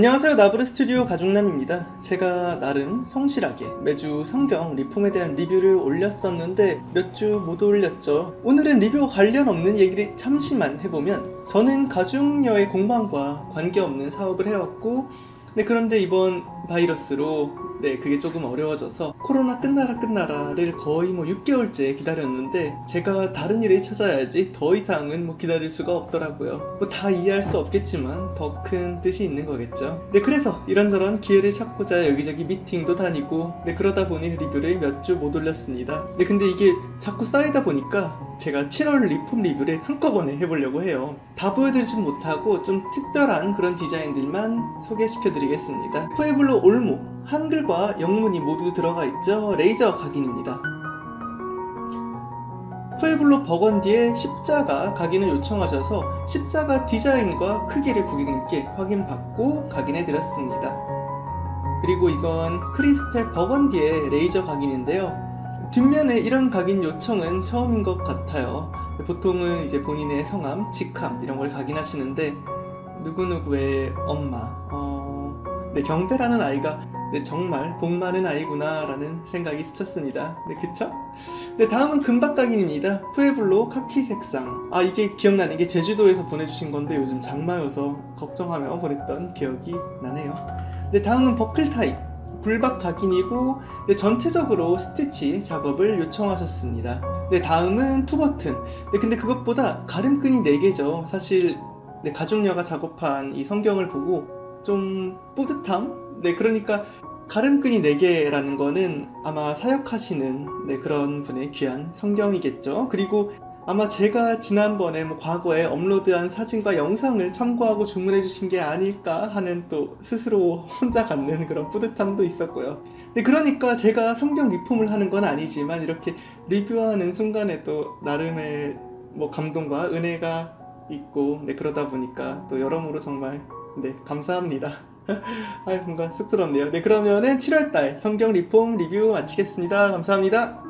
안녕하세요. 나브르 스튜디오 가중남입니다. 제가 나름 성실하게 매주 성경 리폼에 대한 리뷰를 올렸었는데 몇 주 못 올렸죠. 오늘은 리뷰 관련 없는 얘기를 잠시만 해보면 저는 가중녀의 공방과 관계없는 사업을 해왔고 네, 그런데 이번 바이러스로 네, 그게 조금 어려워져서 코로나 끝나라 끝나라를 거의 뭐 6개월째 기다렸는데 제가 다른 일을 찾아야지 더 이상은 뭐 기다릴 수가 없더라고요. 뭐 다 이해할 수 없겠지만 더 큰 뜻이 있는 거겠죠. 네, 그래서 이런저런 기회를 찾고자 여기저기 미팅도 다니고 네, 그러다 보니 리뷰를 몇 주 못 올렸습니다. 네, 근데 이게 자꾸 쌓이다 보니까 제가 7월 리폼 리뷰를 한꺼번에 해보려고 해요. 다 보여드리진 못하고 좀 특별한 그런 디자인들만 소개시켜드리겠습니다. 푸에블로 올모 한글과 영문이 모두 들어가 있죠. 레이저 각인입니다. 푸에블로 버건디의 십자가 각인을 요청하셔서 십자가 디자인과 크기를 고객님께 확인받고 각인해드렸습니다. 그리고 이건 크리스페 버건디의 레이저 각인인데요. 뒷면에 이런 각인 요청은 처음인 것 같아요. 보통은 이제 본인의 성함, 직함 이런 걸 각인하시는데 누구누구의 엄마, 어, 네, 경배라는 아이가 네, 정말 복 많은 아이구나라는 생각이 스쳤습니다. 네, 그쵸? 네, 다음은 금박 각인입니다. 푸에블로 카키 색상. 아, 이게 기억나는 게 제주도에서 보내주신 건데 요즘 장마여서 걱정하며 보냈던 기억이 나네요. 네, 다음은 버클 타입. 불박 각인이고 네, 전체적으로 스티치 작업을 요청하셨습니다. 네, 다음은 투버튼. 네, 근데 그것보다 가름끈이 4개죠. 사실 네, 가족녀가 작업한 이 성경을 보고 좀 뿌듯함? 네, 그러니까 가름끈이 4개라는 거는 아마 사역하시는 네, 그런 분의 귀한 성경이겠죠. 그리고 아마 제가 지난번에 뭐 과거에 업로드한 사진과 영상을 참고하고 주문해 주신 게 아닐까 하는 또 스스로 혼자 갖는 그런 뿌듯함도 있었고요. 네, 그러니까 제가 성경 리폼을 하는 건 아니지만 이렇게 리뷰하는 순간에 또 나름의 뭐 감동과 은혜가 있고 네 그러다 보니까 또 여러모로 정말 네 감사합니다. 아 뭔가 쑥스럽네요. 네 그러면은 7월달 성경 리폼 리뷰 마치겠습니다. 감사합니다.